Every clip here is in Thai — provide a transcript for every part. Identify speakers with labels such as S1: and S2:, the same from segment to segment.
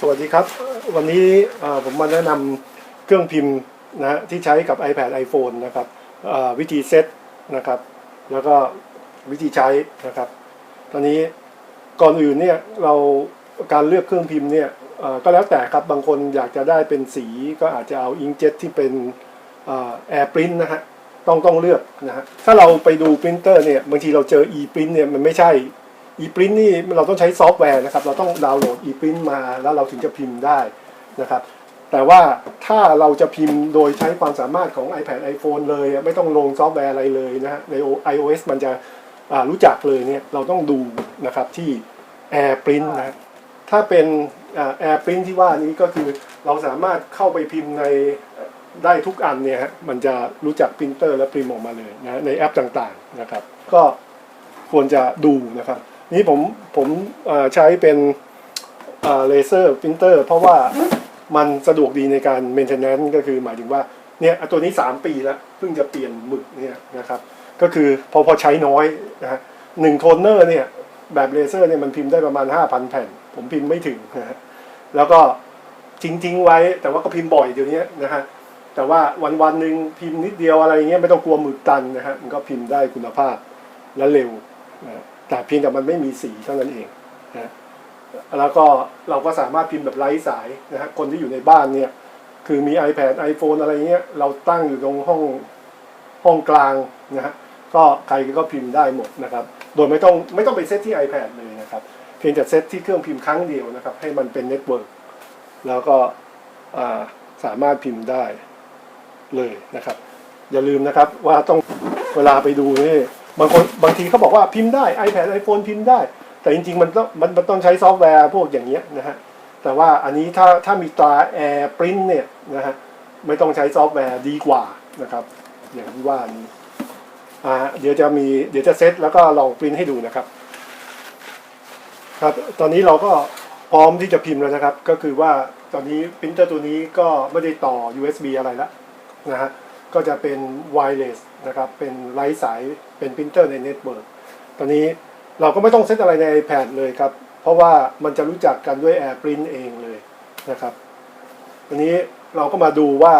S1: สวัสดีครับ วันนี้ผมมาแนะนำเครื่องพิมพ์นะที่ใช้กับ iPad iPhone นะครับวิธีเซตนะครับ แล้วก็วิธีใช้นะครับ ตอนนี้ก่อนอื่นเนี่ยเราการเลือกเครื่องพิมพ์เนี่ยก็แล้วแต่ครับบางคนอยากจะได้เป็นสีก็อาจจะเอาอิงเจ็ตที่เป็นแอร์ปรินนะฮะต้องต้องเลือกนะฮะถ้าเราไปดูปรินเตอร์เนี่ยบางทีเราเจอ e-print เนี่ยมันไม่ใช่ e-print นี่เราต้องใช้ซอฟต์แวร์นะครับ เราต้องดาวน์โหลด e-print มาแล้วเราถึงจะพิมพ์ได้นะครับ แต่ว่าถ้าเราจะพิมพ์โดยใช้ความสามารถของ iPad iPhone เลย ไม่ต้องลงซอฟต์แวร์อะไรเลยนะฮะใน iOS มันจะรู้จักเลยเนี่ยเราต้องดูนะครับที่ AirPrint นะถ้าเป็นอ่า AirPrint ที่ว่านี้ก็คือเราสามารถเข้าไปพิมพ์ในได้ทุกอันเนี่ยฮะมันจะรู้จักปรินเตอร์และพิมพ์ออกมาเลยนะในแอปต่างๆนะครับ ก็ควรจะดูนะครับ นี่ผมผมใช้เป็นเลเซอร์พิมพ์เตอร์เพราะว่ามันสะดวกดีในการ maintenance ก็คือหมายถึงว่าเนี่ยตัวนี้ 3 ปีแล้วเพิ่งจะเปลี่ยนหมึกเนี่ยนะครับก็คือพอพอใช้น้อยนะฮะหนึ่งโทนเนอร์เนี่ยแบบเลเซอร์เนี่ยมันพิมพ์ได้ประมาณ 5,000 แผ่น ผมพิมพ์ไม่ถึงนะฮะแล้วก็ทิ้งทิ้งๆไว้แต่ว่าก็พิมพ์บ่อยเดี๋ยวนี้นะฮะแต่ว่าวันวันหนึ่งพิมพ์นิดเดียวอะไรเงี้ยไม่ต้องกลัวหมึกตันนะฮะมันก็พิมพ์ได้คุณภาพและเร็วนะ แต่เพียงแต่มันไม่มีสีเท่านั้นเองนะฮะแล้วก็เราก็สามารถพิมพ์แบบไร้สายนะฮะคนที่อยู่ในบ้านเนี่ยคือมี iPad iPhone อะไรเงี้ยเราตั้งอยู่ตรงห้องห้องกลางนะฮะก็ใครก็พิมพ์ได้หมดนะครับ โดยไม่ต้องไม่ต้องไปเซตที่ iPad เลยนะครับ เพียงแต่เซตที่เครื่องพิมพ์ครั้งเดียวนะครับ ให้มันเป็นเน็ตเวิร์กแล้วก็สามารถพิมพ์ได้เลยนะครับ อย่าลืมนะครับว่าต้องเวลาไปดูนี่ บางคนบางทีเขาบอกว่าพิมพ์ได้ iPad iPhone พิมพ์ได้ แต่จริงๆ มันต้องมันมันต้องใช้ซอฟต์แวร์พวกอย่างเงี้ยนะฮะแต่ว่าอันนี้ถ้าถ้ามีตรา Air Print เนี่ยนะฮะไม่ต้องใช้ซอฟต์แวร์ดีกว่านะครับ อย่างที่ว่านี้อ่าเดี๋ยวจะมีเดี๋ยวจะเซตแล้วก็ลองปริ้นให้ดูนะครับ ครับ ตอนนี้เราก็พร้อมที่จะพิมพ์แล้วนะครับ ก็คือว่าตอนนี้ปรินเตอร์ตัวนี้ก็ไม่ได้ต่อ USB อะไรแล้วนะฮะ ก็จะเป็น wireless นะครับเป็นไร้สายเป็นปรินเตอร์ในเน็ตเวิร์กตอนนี้เราก็ไม่ต้องเซตอะไรใน iPad เลยครับ เพราะว่ามันจะรู้จักกันด้วย AirPrint เองเลยนะครับอันนี้เราก็มาดูว่า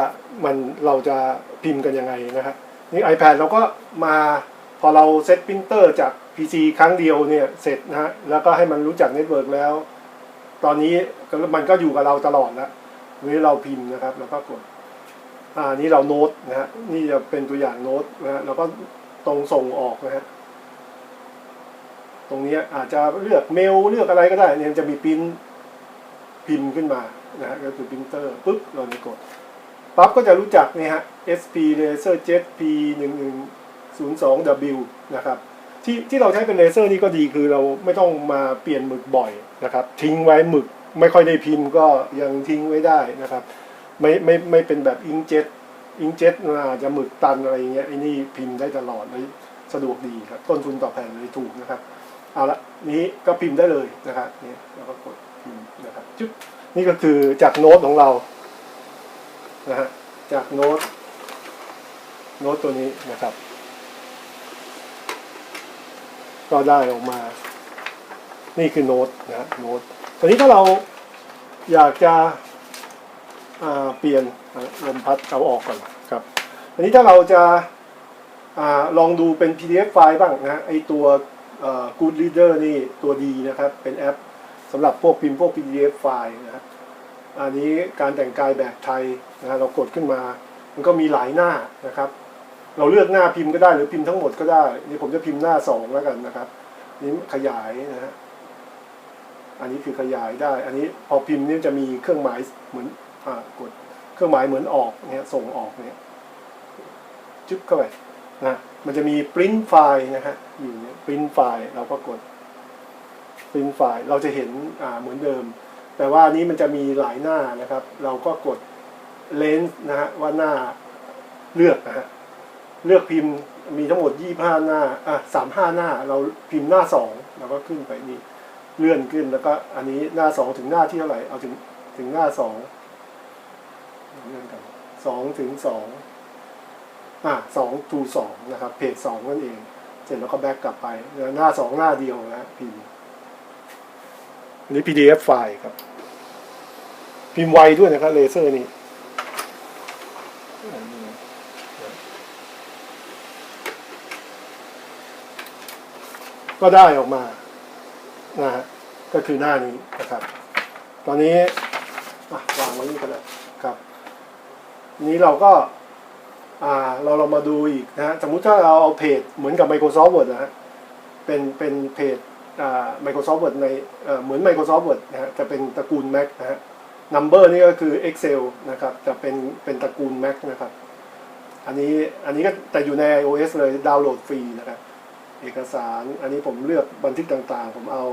S1: มันเราจะพิมพ์กันยังไงนะครับนี่ iPad เราก็มาพอเราเซตปรินเตอร์จาก PC ครั้งเดียวเนี่ยเสร็จนะฮะแล้วก็ให้มันรู้จักเน็ตเวิร์กแล้ว ตอนนี้มันก็อยู่กับเราตลอดแล้วนี้เราพิมพ์นะครับ แล้วก็กด อ่านี่เราโน้ตนะฮะนี่จะเป็นตัวอย่างโน้ตนะฮะแล้วก็ตรงส่งออกนะฮะตรงนี้อาจจะเลือกเมลเลือกอะไรก็ได้เนี่ยจะมีปริ้นพิมพ์ขึ้นมานะฮะก็คือปรินเตอร์ปุ๊บเราเนี่ยกดปั๊บก็จะรู้จักนี่ฮะ SP Laser Jet P 1 1 0 2 W นะครับที่ที่เราใช้เป็นเลเซอร์นี่ก็ดีคือเราไม่ต้องมาเปลี่ยนหมึกบ่อยนะครับ ทิ้งไว้หมึกไม่ค่อยได้พิมพ์ก็ยังทิ้งไว้ได้นะครับ ไม่ไม่ไม่เป็นแบบอิงเจ็ตอิงเจ็ตอาจจะหมึกตันอะไรเงี้ยไอ้นี่พิมพ์ได้ตลอดเลยสะดวกดีครับ ต้นทุนต่อแผ่นเลยถูกนะครับเอาละนี้ก็พิมพ์ได้เลยนะครับนี่แล้วก็กดพิมพ์นะครับจุ๊บนี่ก็คือจากโน้ตของเรานะฮะจากโน้ตโน้ตตัวนี้นะครับ ก็ได้ออกมา นี่คือโน้ตนะฮะโน้ตตอนนี้ถ้าเราอยากจะ เปลี่ยนลมพัดเอาออกก่อนครับอันนี้ถ้าเราจะอลองดูเป็น PDF ไฟล์บ้างนะไอตัว Good Reader นี่ตัวดีนะครับ เป็นแอปสำหรับพวกพิมพ์พวก PDF ไฟล์นะครับอันนี้การแต่งกายแบบไทยนะฮะเรากดขึ้นมา มันก็มีหลายหน้านะครับ เราเลือกหน้าพิมพ์ก็ได้หรือพิมพ์ทั้งหมดก็ได้ นี่ผมจะพิมพ์หน้าสองแล้วกันนะครับนี่ขยายนะฮะอันนี้คือขยายได้ อันนี้พอพิมพ์นี่จะมีเครื่องหมายเหมือน กดเครื่องหมายเหมือนออกเนี่ยส่งออกเนี่ยจุ๊บเข้าไปนะมันจะมี print file นะฮะอยู่เนี่ย print file เราก็กด print file เราจะเห็นอ่าเหมือนเดิม แต่ว่านี้มันจะมีหลายหน้านะครับ เราก็กดเลนส์นะฮะว่าหน้าเลือกนะฮะเลือกพิมพ์มีทั้งหมดยี่ห้าหน้าอะสามห้าหน้า เราพิมพ์หน้าสองเราก็ขึ้นไปนี่เลื่อนขึ้นแล้วก็อันนี้หน้าสองถึงหน้าที่เท่าไหร่เอาถึงถึงหน้าสอง เลื่อนกันสองถึงสองอะสองทูสองนะครับเพจสองนั่นเอง เสร็จแล้วก็แบ็กกลับไปแล้วหน้าสองหน้าเดียวนะพิมพ์นี้ PDF ไฟล์ครับ พิมพ์ไวด้วยนะครับเลเซอร์นี่ก็ได้ออกมานะฮะก็คือหน้านี้นะครับ ตอนนี้อะวางไว้นี่ก็ได้ครับ นี้เราก็เราเรามาดูอีกนะฮะสมมุติถ้าเราเอาเพจเหมือนกับ Microsoft Word นะฮะเป็นเป็นเพจอ่า Microsoft Word ในเหมือน Microsoft Word นะฮะจะเป็นตระกูล Mac นะฮะ Number นี่ก็คือ Excel นะครับจะเป็นเป็นตระกูล Mac นะครับอันนี้อันนี้ก็แต่อยู่ใน iOS เลยดาวน์โหลดฟรีนะครับเอกสารอันนี้ผมเลือกบันทึกต่างๆ ผมเอา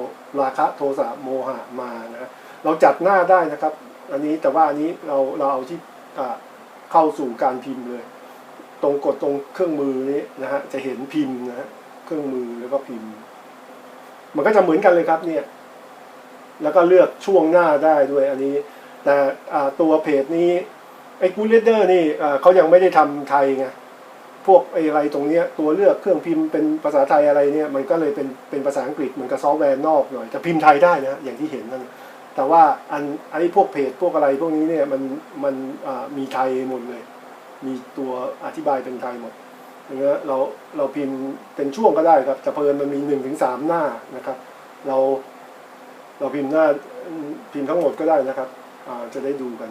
S1: ราคะโทสะโมหะมานะฮะเราจัดหน้าได้นะครับ อันนี้แต่ว่าอันนี้เราเราเอาที่ เข้าสู่การพิมพ์เลย ตรงกดตรงเครื่องมือนี้นะฮะจะเห็นพิมพ์นะฮะเครื่องมือแล้วก็พิมพ์ มันก็จะเหมือนกันเลยครับเนี่ย แล้วก็เลือกช่วงหน้าได้ด้วยอันนี้ แต่ตัวเพจนี้ไอ้กูเลเดอร์นี่เขายังไม่ได้ทำไทยไงพวกไอ้อะไรตรงเนี้ยตัวเลือกเครื่องพิมพ์เป็นภาษาไทยอะไรเนี่ย มันก็เลยเป็นเป็นภาษาอังกฤษเหมือนกับซอฟต์แวร์นอกหน่อยแต่พิมพ์ไทยได้นะอย่างที่เห็นนั่น แต่ว่าอันไอ้พวกเพจพวกอะไรพวกนี้เนี่ยมันมันมีไทยหมดเลย มีตัวอธิบายเป็นไทยหมดอย่างเงี้ยเราเราพิมพ์เป็นช่วงก็ได้ครับจะเพลินมันมีหนึ่งถึงสามหน้านะครับ เราเราพิมพ์หน้าพิมพ์ทั้งหมดก็ได้นะครับจะได้ดูกัน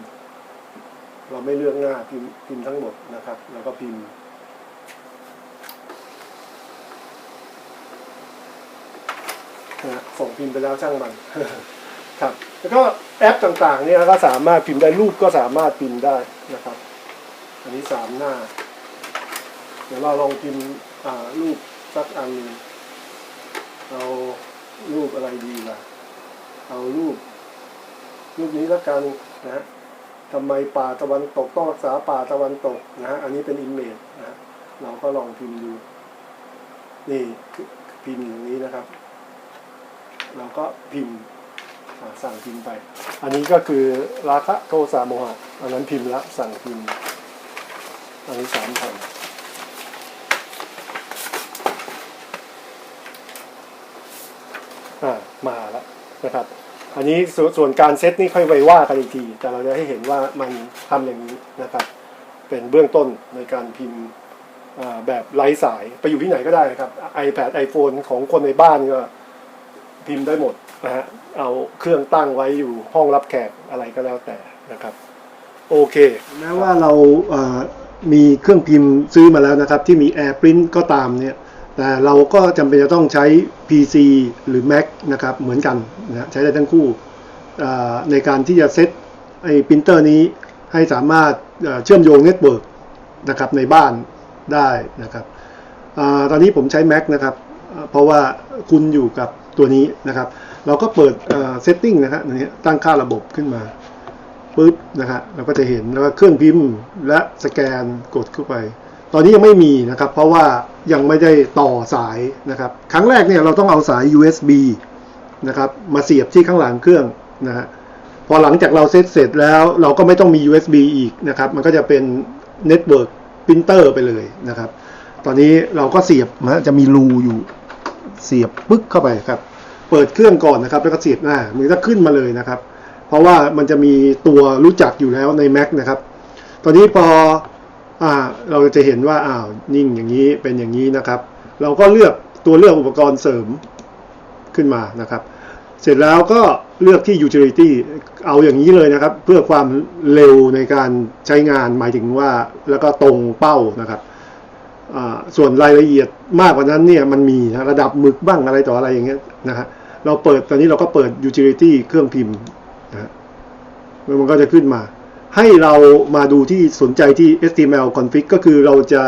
S1: เราไม่เลือกหน้าพิมพ์พิมพ์ทั้งหมดนะครับ แล้วก็พิมพ์นะส่งพิมพ์ไปแล้วช่างมันครับ แล้วก็แอปต่างๆเนี่ยก็สามารถพิมพ์ได้รูปก็สามารถพิมพ์ได้นะครับ อันนี้สามหน้า เดี๋ยวเราลองพิมพ์อ่ารูปสักอันนึงเอารูปอะไรดีล่ะ เอารูป รูปนี้ล้วกันนะทำไมป่าตะวันตกต้องรักษาป่าตะวันตกนะฮะอันนี้เป็นอิมเมจนะฮะเราก็ลองพิมพ์ดู นี่พิมพ์อย่างนี้นะครับ เราก็พิมพ์ สั่งพิมพ์ไป อันนี้ก็คือราคะโทสะโมหะ อันนั้นพิมพ์ละสั่งพิมพ์ อันนี้สามพันอ่ามาแล้วนะครับ อันนี้ส,ส่วนการเซตนี่ค่อยไว้ว่ากันอีกที แต่เราจะให้เห็นว่ามันทำอย่างนี้นะครับ เป็นเบื้องต้นในการพิมพ์แบบไร้สายไปอยู่ที่ไหนก็ได้นะครับ iPad iPhone ของคนในบ้านก็พิมพ์ได้หมดนะฮะ เอาเครื่องตั้งไว้อยู่ห้องรับแขกอะไรก็แล้วแต่นะครับ โอเคแม้ว่าเราเอ่อมีเครื่องพิมพ์ซื้อมาแล้วนะครับ ที่มี AirPrint ก็ตามเนี่ยแต่เราก็จำเป็นจะต้องใช้ PC หรือ Mac นะครับเหมือนกันนะใช้ได้ทั้งคู่เอ่อในการที่จะเซตไอ้ปรินเตอร์นี้ให้สามารถเอ่อเชื่อมโยงเน็ตเวิร์กนะครับในบ้านได้นะครับอตอนนี้ผมใช้ Mac นะครับเอ่อเพราะว่าคุณอยู่กับตัวนี้นะครับ เราก็เปิดเซตติ้งนะครับอันนี้ตั้งค่าระบบขึ้นมาปุ๊บนะครับเราก็จะเห็นแล้วก็เครื่องพิมพ์และสแกนกดเข้าไป ตอนนี้ยังไม่มีนะครับ เพราะว่ายังไม่ได้ต่อสายนะครับ ครั้งแรกเนี่ยเราต้องเอาสาย USB นะครับมาเสียบที่ข้างหลังเครื่องนะฮะพอหลังจากเราเซตเสร็จแล้วเราก็ไม่ต้องมี USB อีกนะครับ มันก็จะเป็นเน็ตเวิร์กปรินเตอร์ไปเลยนะครับ ตอนนี้เราก็เสียบนะจะมีรูอยู่เสียบปึ๊กเข้าไปครับ เปิดเครื่องก่อนนะครับแล้วก็เสียบหน้ามันจะขึ้นมาเลยนะครับ เพราะว่ามันจะมีตัวรู้จักอยู่แล้วใน Mac นะครับ ตอนนี้พออเราจะเห็นว่าอ้าวนิ่งอย่างนี้เป็นอย่างนี้นะครับ เราก็เลือกตัวเลือกอุปกรณ์เสริมขึ้นมานะครับ เสร็จแล้วก็เลือกที่ utility เอาอย่างนี้เลยนะครับ เพื่อความเร็วในการใช้งานหมายถึงว่าแล้วก็ตรงเป้านะครับส่วนรายละเอียดมากกว่านั้นเนี่ยมันมีระดับหมึกบ้างอะไรต่ออะไรอย่างเงี้ยนะฮะ เราเปิดตอนนี้เราก็เปิด utility เครื่องพิมพ์นะฮะมันก็จะขึ้นมา ให้เรามาดูที่สนใจที่ HTML config ก็คือเราจะ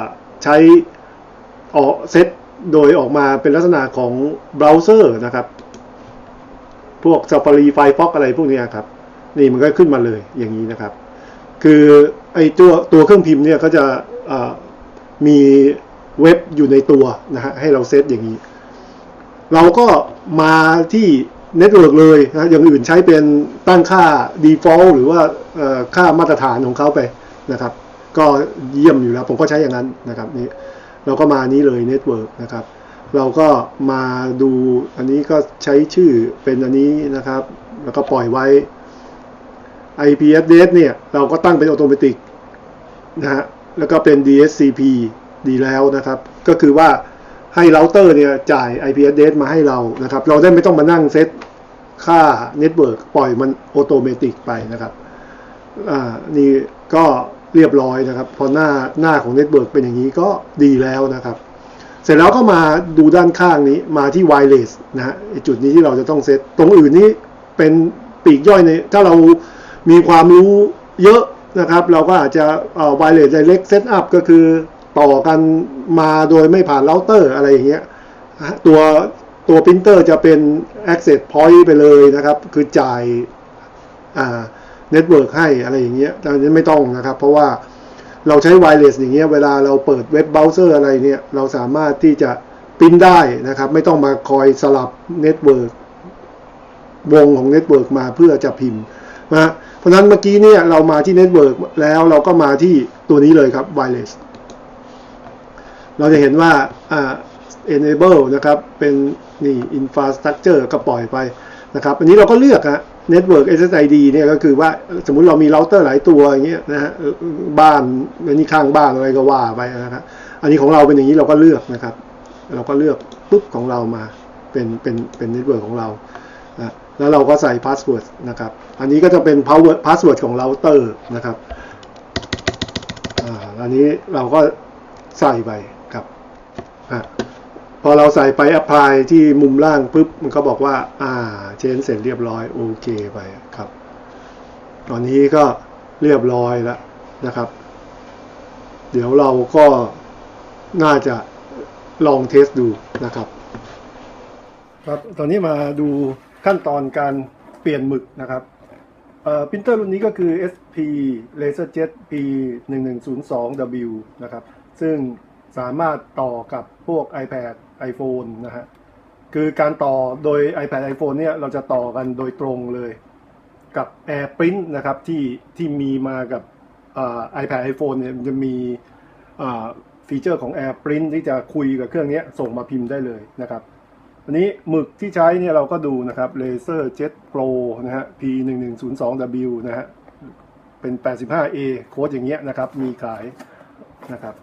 S1: าใช้ออกเซตโดยออกมาเป็นลักษณะของเบราว์เซอร์นะครับ พวก Safari Firefox อะไรพวกนี้ครับ นี่มันก็ขึ้นมาเลยอย่างนี้นะครับ คือไอตัวตัวเครื่องพิมพ์เนี่ยก็จะมีเว็บอยู่ในตัวนะฮะให้เราเซตอย่างนี้ เราก็มาที่เน็ตเวิร์กเลยนะอย่างอื่นใช้เป็นตั้งค่า default หรือว่าค่ามาตรฐานของเขาไปนะครับ ก็เยี่ยมอยู่แล้ว ผมก็ใช้อย่างนั้นนะครับนี่เราก็มานี้เลยเน็ตเวิร์กนะครับ เราก็มาดูอันนี้ก็ใช้ชื่อเป็นอันนี้นะครับ แล้วก็ปล่อยไว้ IP address เนี่ย เราก็ตั้งเป็นออโตเมตินะฮะแล้วก็เป็น DSCP ดีแล้วนะครับ ก็คือว่า ให้เราเตอร์เนี่ยจ่าย IP address มาให้เรานะครับ เราได้ไม่ต้องมานั่งเซตค่าเน็ตเวิร์กปล่อยมันออโตเมติกไปนะครับอ่านี่ก็เรียบร้อยนะครับ พอหน้าหน้าของเน็ตเวิร์กเป็นอย่างนี้ก็ดีแล้วนะครับ เสร็จแล้วก็มาดูด้านข้างนี้มาที่ wireless นะฮะจุดนี้ที่เราจะต้องเซตตรงอื่นนี้เป็นปีกย่อยในถ้าเรามีความรู้เยอะนะครับ เราก็อาจจะเอ่อ wireless direct setup ก็คือ ต่อกันมาโดยไม่ผ่านเราเตอร์อะไรอย่างเงี้ยตัวตัวพิมพ์เตอร์จะเป็น access point ไปเลยนะครับ คือจ่ายอ่าเน็ตเวิร์กให้อะไรอย่างเงี้ยแต่อันนี้ไม่ต้องนะครับ เพราะว่าเราใช้ไวเลสอย่างเงี้ยเวลาเราเปิดเว็บเบราว์เซอร์อะไรเนี่ย เราสามารถที่จะปิ้นได้นะครับ ไม่ต้องมาคอยสลับเน็ตเวิร์กวงของเน็ตเวิร์กมาเพื่อจะพิมพ์นะเพราะฉะนั้นเมื่อกี้เนี่ยเรามาที่เน็ตเวิร์กแล้วเราก็มาที่ตัวนี้เลยครับไวเลส เราจะเห็นว่าอ่า enable นะครับเป็นนี่ infrastructure ก็ปล่อยไปนะครับอันนี้เราก็เลือกฮะ network SSID เนี่ยก็คือว่าสมมุติเรามีเราเตอร์หลายตัวอย่างเงี้ยนะฮะบ้านอันนี้ข้างบ้านอะไรก็ว่าไปนะครับอันนี้ของเราเป็นอย่างนี้เราก็เลือกนะครับ เราก็เลือกปุ๊บของเรามาเป็นเป็นเป็นเน็ตเวิร์กของเรานะแล้วเราก็ใส่พาสเวิร์ดนะครับ อันนี้ก็จะเป็น power password ของเราเตอร์นะครับอ่าอันนี้เราก็ใส่ไป พอเราใส่ไป apply ที่มุมล่างปุ๊บ มันก็บอกว่า อ่า เชนเสร็จเรียบร้อย โอเคไปครับ ตอนนี้ก็เรียบร้อยแล้วนะครับ เดี๋ยวเราก็น่าจะลองเทสดูนะครับ ครับ ตอนนี้มาดูขั้นตอนการเปลี่ยนหมึกนะครับเอ่อปรินเตอร์รุ่นนี้ก็คือ SP LaserJet P 1 1 0 2 W นะครับ ซึ่ง สามารถต่อกับพวก iPad iPhone นะฮะคือการต่อโดย iPad iPhone เนี่ยเราจะต่อกันโดยตรงเลยกับ AirPrint นะครับที่ที่มีมากับไอ่า iPad iPhone เนี่ยมันจะมีฟีเจอร์ของ AirPrint ที่จะคุยกับเครื่องนี้ส่งมาพิมพ์ได้เลยนะครับอันนี้หมึกที่ใช้เนี่ยเราก็ดูนะครับ Laser Jet Pro นะฮะ P 1 1 0 2 W นะฮะเป็น 85A โค้ดอย่างเงี้ยนะครับ มีขายนะครับ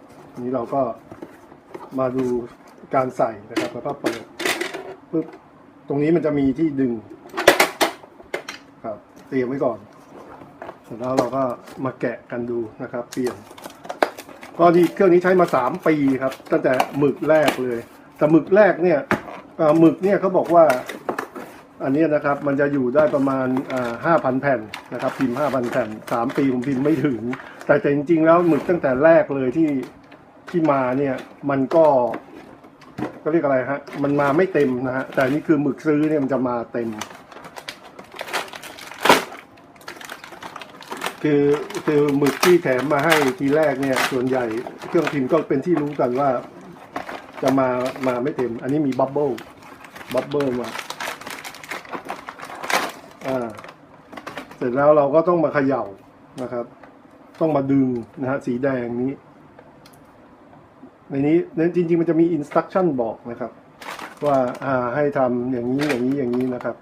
S1: นี้เราก็มาดูการใส่นะครับแล้วก็เปิดปึ๊บตรงนี้มันจะมีที่ดึง ครับ เตรียมไว้ก่อนเสร็จแล้วเราก็มาแกะกันดูนะครับเปลี่ยนก็ที่เครื่องนี้ใช้มาสามปีครับ ตั้งแต่หมึกแรกเลย แต่หมึกแรกเนี่ยหมึกเนี่ยเขาบอกว่า อันนี้นะครับมันจะอยู่ได้ประมาณห้าพันแผ่นนะครับ พิมพ์ห้าพันแผ่นสามปีผมพิมพ์ไม่ถึง แต่แต่จริงๆแล้วหมึกตั้งแต่แรกเลยที่ ที่มาเนี่ยมันก็ก็เรียกอะไรฮะ มันมาไม่เต็มนะฮะ แต่นี่คือหมึกซื้อเนี่ยมันจะมาเต็ม คือคือหมึกที่แถมมาให้ทีแรกเนี่ย ส่วนใหญ่เครื่องพิมพ์ก็เป็นที่รู้กันว่า จะมามาไม่เต็ม อันนี้มีบับเบิลบับเบิลมาอ่า เสร็จแล้วเราก็ต้องมาเขย่านะครับ ต้องมาดึงนะฮะสีแดงนี้ ในนี้ในจริง ๆ มันจะมีอินสต u ั t ชั่นบอกนะครับว่าอ่าให้ทำอย่างนี้อย่างนี้อย่างนี้นะครับ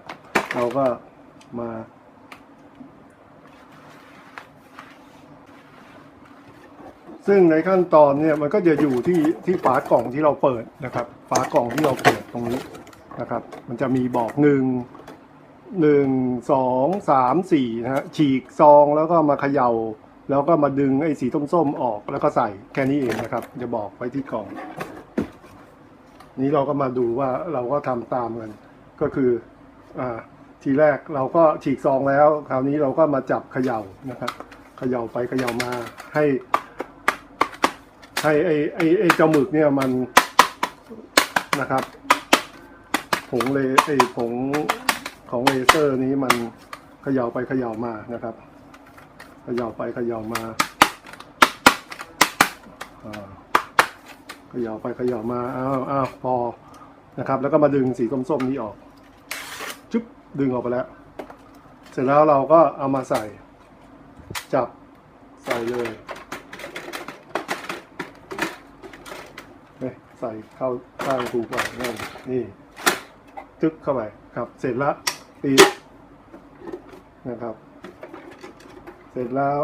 S1: เราก็มาซึ่งในขั้นตอนเนี่ยมันก็จะอยู่ที่ที่ฝากล่องที่เราเปิดนะครับ ฝากล่องที่เราเปิดตรงนี้นะครับ มันจะมีบอกหนึ่งหนึ่งสองสามสี่นะฮะฉีกซองแล้วก็มาเขยา่า แล้วก็มาดึงไอ้สีส้มๆออกแล้วก็ใส่แค่นี้เองนะครับ จะบอกไว้ที่กล่อง นี้เราก็มาดูว่าเราก็ทำตามกัน ก็คืออ่าทีแรกเราก็ฉีกซองแล้ว คราวนี้เราก็มาจับเขย่านะครับเขย่าไปเขย่ามาให้ ให้ไอ้ไอ้ไอ้เจ้าหมึกเนี่ยมันนะครับผงเลไอ้ผงของเลเซอร์นี้มันเขย่าไปเขย่ามานะครับ ขย่าไปขย่ามาอ่าขย่าไปขย่ามาอ้าวอ้าวพอนะครับ แล้วก็มาดึงสีส้มๆนี้ออกจุ๊บดึงออกไปแล้ว เสร็จแล้วเราก็เอามาใส่ จับใส่เลยเนี่ยใส่เข้าข้างถูกไปนี่นี่ตึ๊กเข้าไปครับ เสร็จละปิดนะครับ เสร็จแล้ว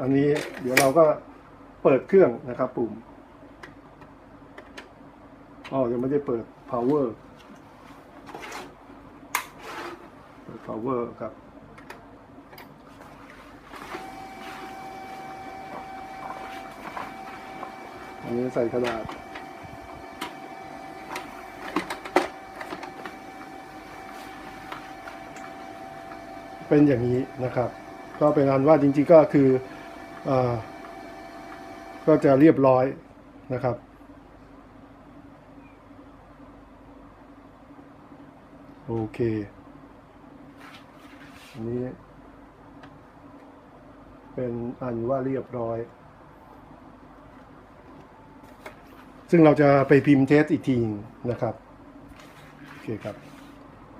S1: อันนี้เดี๋ยวเราก็เปิดเครื่องนะครับปุ่มอ๋อยังไม่ได้เปิด power เปิด power ครับอันนี้ใส่กระดาษเป็นอย่างนี้นะครับ ก็เป็นอันว่าจริงๆก็คืออก็จะเรียบร้อยนะครับ โอเคอันนี้ เป็นอันว่าเรียบร้อย ซึ่งเราจะไปพิมพ์เทสอีกทีนะครับ โอเคครับ